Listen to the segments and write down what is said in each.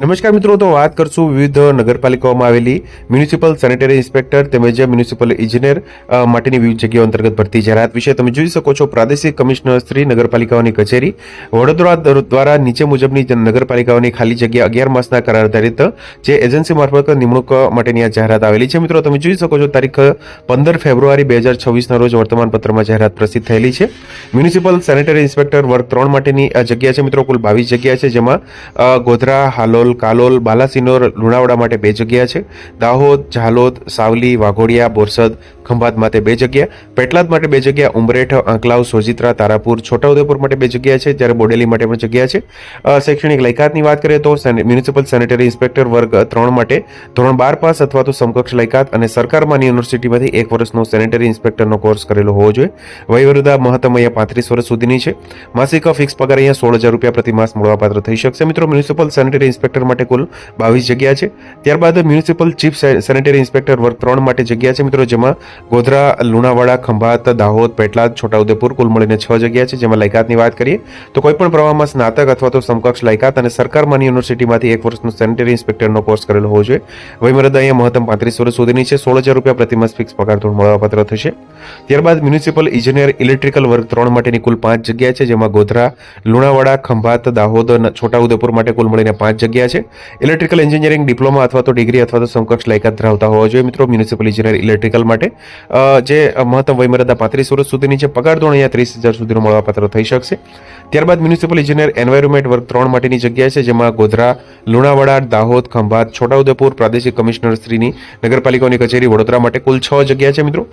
નમસ્કાર મિત્રો, તો વાત કરશું વિવિધ નગરપાલિકાઓમાં આવેલી મ્યુનિસિપલ સેનેટરી ઇન્સ્પેક્ટર તેમજ મ્યુનિસિપલ ઇજનેર માટેની વિવિધ જગ્યાઓ અંતર્ગત ભરતી જાહેરાત વિશે તમે જોઈ શકો છો. પ્રાદેશિક કમિશનર શ્રી નગરપાલિકાઓની કચેરી, વડોદરા દ્વારા નીચે મુજબની નગરપાલિકાઓની ખાલી જગ્યા અગિયાર માસના કરાર આધારિત જે એજન્સી મારફત નિમણૂક માટેની આ જાહેરાત આવેલી છે. મિત્રો, તમે જોઈ શકો છો, તારીખ પંદર ફેબ્રુઆરી બે હજાર છવ્વીસના રોજ વર્તમાનપત્રમાં જાહેરાત પ્રસિદ્ધ થયેલી છે. મ્યુનિસિપલ સેનેટરી ઇન્સ્પેક્ટર વર્ગ ત્રણ માટેની આ જગ્યા છે. મિત્રો, કુલ બાવીસ જગ્યા છે, જેમાં ગોધરા, હાલોલ કાલોલ, બાલાસિનોર, લુણાવાડા માટે બે જગ્યા છે. દાહોદ, ઝાલોદ, સાવલી, વાઘોડિયા, બોરસદ, ખંભાત માટે બે જગ્યા. પેટલાદ માટે બે જગ્યા, ઉમરેઠ, આંકલાવ, સોજિત્રા, તારાપુર, છોટાઉદેપુર માટે બે જગ્યા છે, જ્યારે બોડેલી માટે પણ જગ્યા છે. શૈક્ષણિક લાયકાતની વાત કરીએ તો મ્યુનિસિપલ સેનેટરી ઇન્સ્પેક્ટર વર્ગ ત્રણ માટે ધોરણ બાર પાસ અથવા તો સમકક્ષ લાયકાત અને સરકારમાંની યુનિવર્સિટીમાંથી એક વર્ષનો સેનેટરી ઇન્સ્પેક્ટરનો કોર્સ કરેલો હોવો જોઈએ. વયવૃદ્ધા મહત્તમ અહીંયા પાંત્રીસ વર્ષ સુધીની છે. માસિક ફિક્સ પગાર અહીંયા સોળ હજાર રૂપિયા પ્રતિ માસ મળવાપાત્ર થઈ શકશે. મિત્રો, મ્યુનિસિપલ સેનેટરી ઇન્સ્પેક્ટર માટે કુલ બાવીસ જગ્યા છે. ત્યારબાદ મ્યુનિસિપલ ચીફ સેનેટરી ઇન્સ્પેક્ટર વર્ગ ત્રણ માટે જગ્યા છે. મિત્રો, જેમાં ગોધરા, લુણાવાડા, ખંભાત, દાહોદ, પેટલાદ, છોટાઉદેપુર કુલ મળીને છ જગ્યા છે. જેમાં લાયકાતની વાત કરીએ, તો કોઈ પણ પ્રવાહમાં સ્નાતક અથવા તો સમકક્ષ લાયકાત અને સરકારમાંની યુનિવર્સિટીમાંથી એક વર્ષનો સેનેટરી ઇન્સ્પેક્ટરનો કોર્સ કરેલો હોવો જોઈએ. વયમર્યાદા અહીંયા મહત્તમ પાંત્રીસ વર્ષ સુધીની છે. સોળ હજાર રૂપિયા પ્રતિમાસ ફિક્સ પગાર ધોરણ મળવાપાત્ર થશે. ત્યારબાદ મ્યુનિસિપલ ઇજનેર ઇલેક્ટ્રિકલ વર્ગ ત્રણ માટેની કુલ પાંચ જગ્યા છે. જેમાં ગોધરા, લુણાવાડા, ખંભાત, દાહોદ છોટાઉદેપુર માટે કુલ મળીને પાંચ જગ્યા છે. ઇલેક્ટ્રિકલ એન્જિનિયરિંગ ડિપ્લોમા અથવા તો ડિગ્રી અથવા તો સમકક્ષ લાયકાત ધરાવતા હોવા જોઈએ મિત્રો. મ્યુનિસિપલ ઇજનેર ઇલેક્ટ્રિકલ માટે. જે મહત્તમ વયમર્યાદા પાંત્રીસ વર્ષ સુધીની છે. પગાર ધોરણ અહીંયા ત્રીસ હજાર સુધીનો મળવાપાત્ર થઈ શકશે. ત્યારબાદ મ્યુનિસિપલ ઇજનેર એન્વાયરમેન્ટ વર્ગ ત્રણ માટેની જગ્યા છે, જેમાં ગોધરા, લુણાવાડા, દાહોદ, ખંભાત, છોટાઉદેપુર, પ્રાદેશિક કમિશનર શ્રીની નગરપાલિકાઓની કચેરી, વડોદરા માટે કુલ છ જગ્યા છે મિત્રો.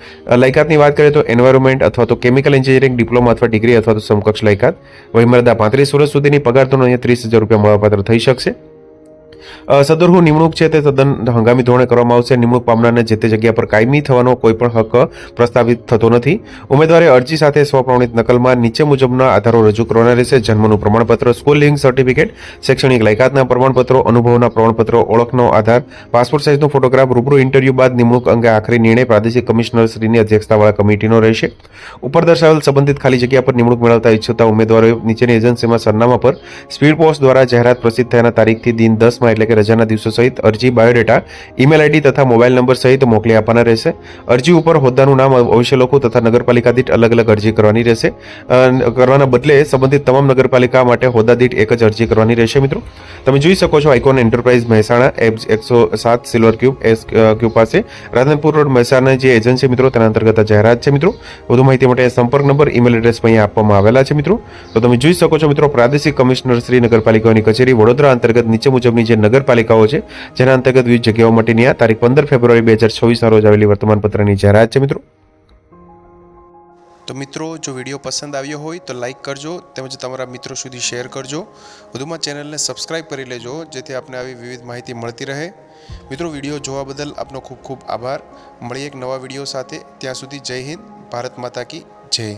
લાયકાતની વાત કરીએ તો એન્વાયરમેન્ટ અથવા તો કેમિકલ એન્જિનિયરિંગ ડિપ્લોમા અથવા ડિગ્રી અથવા તો સમકક્ષ લાયકાત. વયમર્યાદા પાંત્રીસ વર્ષ સુધીની પગાર ધોરણ અહીંયા ત્રીસ હજાર રૂપિયા મળવાપાત્ર થઈ શકશે. સદરહુ નિમણૂક છે તે તદ્દન હંગામી ધોરણે કરવામાં આવશે. નિમણૂક પામનારને જે તે જગ્યા પર કાયમી થવાનો કોઈ પણ હક પ્રસ્તાવિત થતો નથી. ઉમેદવારે અરજી સાથે સ્વપ્રમાણિત નકલમાં નીચે મુજબના આધારો રજૂ કરવાના રહેશે. જન્મનું પ્રમાણપત્ર, સ્કૂલ લિંક સર્ટિફિકેટ, શૈક્ષણિક લાયકાતના પ્રમાણપત્રો, અનુભવના પ્રમાણપત્રો, ઓળખનો આધાર, પાસપોર્ટ સાઇઝનો ફોટોગ્રાફ, રૂબરૂ ઇન્ટરવ્યૂ બાદ નિમણૂક અંગે આખરી નિર્ણય પ્રાદેશિક કમિશનર શ્રીની અધ્યક્ષતાવાળા કમિટીનો રહેશે. ઉપર દર્શાવેલ સંબંધિત ખાલી જગ્યા પર નિમણૂક મેળવતા ઈચ્છતા ઉમેદવારોએ નીચેની એજન્સીમાં સરનામા પર સ્પીડ પોસ્ટ દ્વારા જાહેરાત પ્રસિદ્ધ થયાના તારીખથી દિન દસમાં એટલે કે રજાના દિવસો સહિત અરજી, બાયોડેટા, ઈમેલ આઈડી તથા મોબાઈલ નંબર સહિત મોકલી આપવાના રહેશે. અરજી ઉપર હોદ્દાનું નામ અવશ્ય લખવું તથા નગરપાલિકા દીઠ અલગ અલગ અરજી કરવાની રહેશે. કરવાના બદલે સંબંધિત તમામ નગરપાલિકા માટે હોદ્દા દીઠ એક જ અરજી કરવાની રહેશે, મિત્રો. તમે જોઈ શકો છો આઇકોન એન્ટરપ્રાઇઝ મહેસાણા એકસો સાત સિલ્વર ક્યુબ એસ ક્યુબ પાસે. રાધનપુર રોડ મહેસાણા જે એજન્સી મિત્રો, તેના અંતર્ગત જાહેરાત છે, મિત્રો. વધુ માહિતી માટે સંપર્ક નંબર, ઈમેલ એડ્રેસ અહીંયા આપવામાં આવેલા છે, મિત્રો. તો તમે જોઈ શકો છો, મિત્રો, પ્રાદેશિક કમિશનર શ્રી નગરપાલિકાની કચેરી વડોદરા અંતર્ગત નીચે મુજબની જે નગરપાલિકાઓ છે, જેના અંતર્ગત વિવિધ જગ્યાઓ માટેની આ તારીખ પંદર ફેબ્રુઆરી બે હજાર છવ્વીસના રોજ આવેલી વર્તમાન પત્રની જાહેરાત છે, મિત્રો. તો મિત્રો, જો વીડિયો પસંદ આવ્યો હોય તો લાઇક કરજો, તેમજ તમારા મિત્રો સુધી શેર કરજો. વધુમાં ચેનલને સબસ્ક્રાઇબ કરી લેજો, જેથી આપને આવી વિવિધ માહિતી મળતી રહે. મિત્રો, વીડિયો જોવા બદલ આપનો ખૂબ ખૂબ આભાર. મળીએ એક નવા વીડિયો સાથે. ત્યાં સુધી જય હિન્દ, ભારત માતા કી જય.